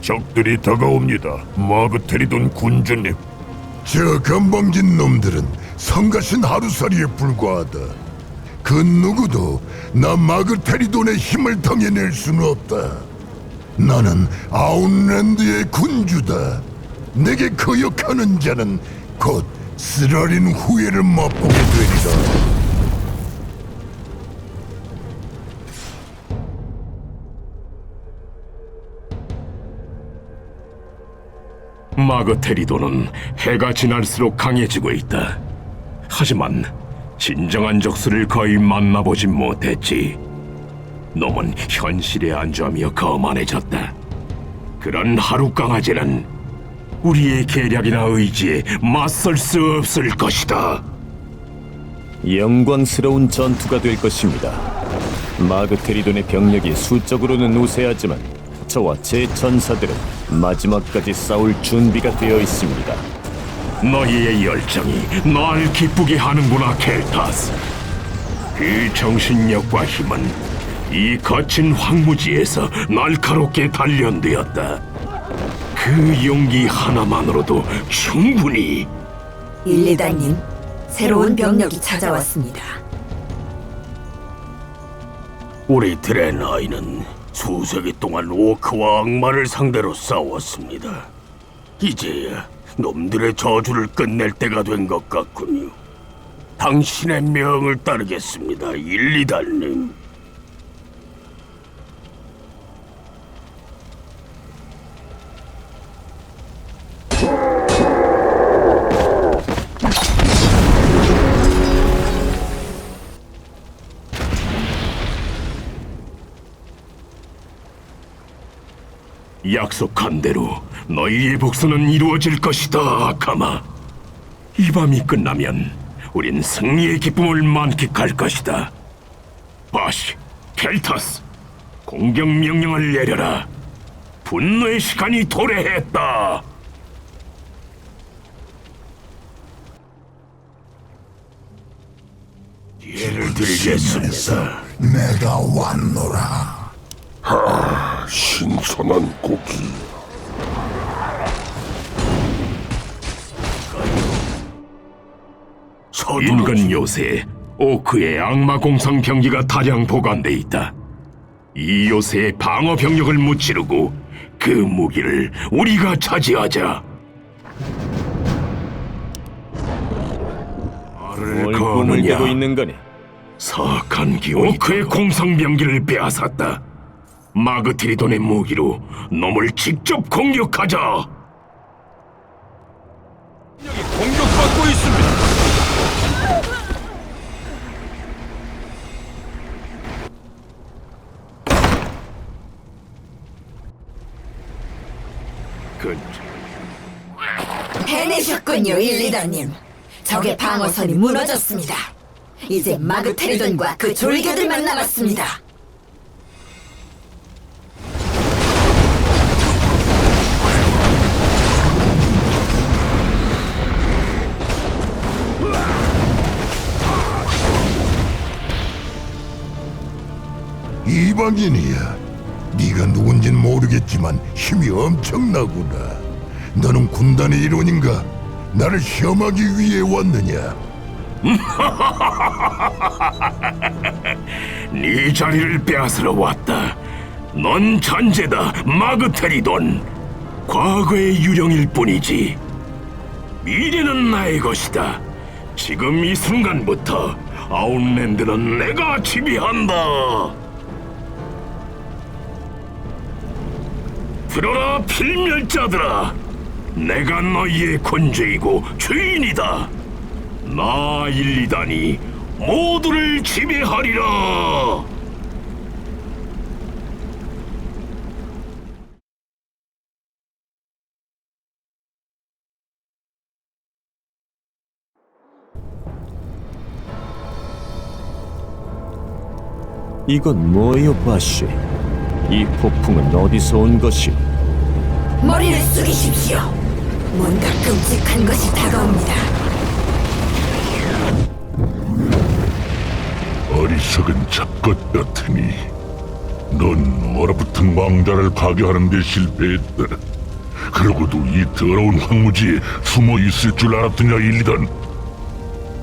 적들이 다가옵니다. 마그테리돈 군주님. 저 건방진 놈들은 성가신 하루살이에 불과하다. 그 누구도 나 마그테리돈의 힘을 당해낼 수는 없다. 나는 아웃랜드의 군주다. 내게 거역하는 자는 곧 쓰라린 후회를 맛보게 되리라. 마그테리도는 해가 지날수록 강해지고 있다. 하지만 진정한 적수를 거의 만나보지 못했지. 놈은 현실에 안주하며 거만해졌다. 그런 하루 강아지는 우리의 계략이나 의지에 맞설 수 없을 것이다. 영광스러운 전투가 될 것입니다. 마그테리돈의 병력이 수적으로는 우세하지만 저와 제 전사들은 마지막까지 싸울 준비가 되어 있습니다. 너희의 열정이 날 기쁘게 하는구나, 켈타스. 그 정신력과 힘은 이 거친 황무지에서 날카롭게 단련되었다. 그 용기 하나만으로도 충분히 일리다님, 새로운 병력이 찾아왔습니다. 우리들의 나이는 수세기 동안 오크와 악마를 상대로 싸웠습니다. 이제야 놈들의 저주를 끝낼 때가 된 것 같군요. 당신의 명을 따르겠습니다, 일리달님. 약속한 대로 너희의 복수는 이루어질 것이다, 아카마. 이 밤이 끝나면 우린 승리의 기쁨을 만끽할 것이다. 바시, 켈타스, 공격 명령을 내려라. 분노의 시간이 도래했다. 예를 드리겠습니다. 내가 왔노라. 신선한 고기. 인근 요새 오크의 악마 공상 병기가 다량 보관돼 있다. 이 요새의 방어 병력을 무찌르고 그 무기를 우리가 차지하자. 말을 뭘 꿈을 거느냐? 꾸고 있는 거니? 사악한 기운이 오크의 공상 병기를 빼앗았다. 마그트리돈의 무기로 놈을 직접 공격하자. 공격받고 있습니다. 그 해내셨군요, 일리다님. 적의 방어선이 무너졌습니다. 이제 마그테리돈과 그 졸개들만 남았습니다. 이방인이야. 네가 누군진 모르겠지만 힘이 엄청나구나. 너는 군단의 일원인가? 나를 시험하기 위해 왔느냐? 네 자리를 빼앗으러 왔다. 넌 잔재다, 마그테리돈. 과거의 유령일 뿐이지. 미래는 나의 것이다. 지금 이 순간부터 아웃랜드는 내가 지배한다. 들어라 필멸자들아. 내가 너희의 군주이고 주인이다. 나 일리다니 모두를 지배하리라. 이건 뭐예요, 바쉬? 이 폭풍은 어디서 온 것이? 머리를 숙이십시오. 뭔가 끔찍한 것이 다가옵니다. 어리석은 잡것 같으니 넌 얼어붙은 왕자를 파괴하는 데 실패했다. 그러고도 이 더러운 황무지에 숨어 있을 줄 알았더냐 일리단.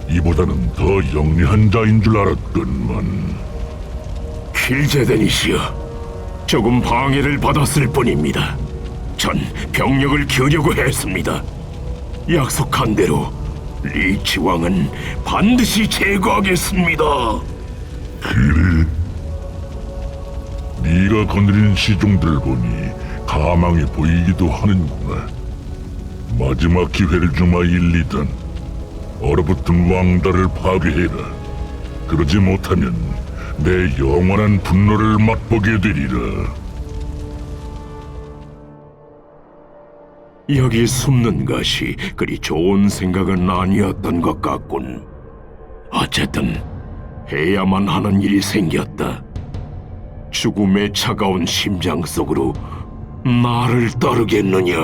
이보다는 더 영리한 자인 줄 알았건만. 킬제데니시여, 조금 방해를 받았을 뿐입니다. 전 병력을 키우려고 했습니다. 약속한 대로 리치 왕은 반드시 제거하겠습니다. 그래? 네가 거느린 시종들 보니 가망해 보이기도 하는구나. 마지막 기회를 주마 일리단. 얼어붙은 왕다를 파괴해라. 그러지 못하면 내 영원한 분노를 맛보게 되리라. 여기 숨는 것이 그리 좋은 생각은 아니었던 것 같군. 어쨌든 해야만 하는 일이 생겼다. 죽음의 차가운 심장 속으로 나를 따르겠느냐?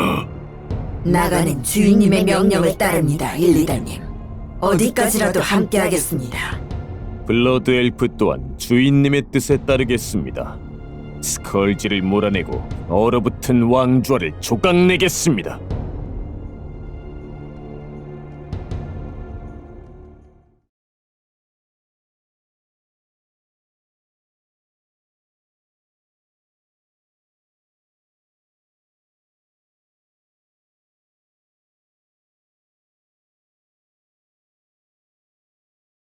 나가는 주인님의 명령을 따릅니다, 일리단님. 어디까지라도 함께하겠습니다. 블러드 엘프 또한 주인님의 뜻에 따르겠습니다. 스컬지를 몰아내고 얼어붙은 왕좌를 조각내겠습니다.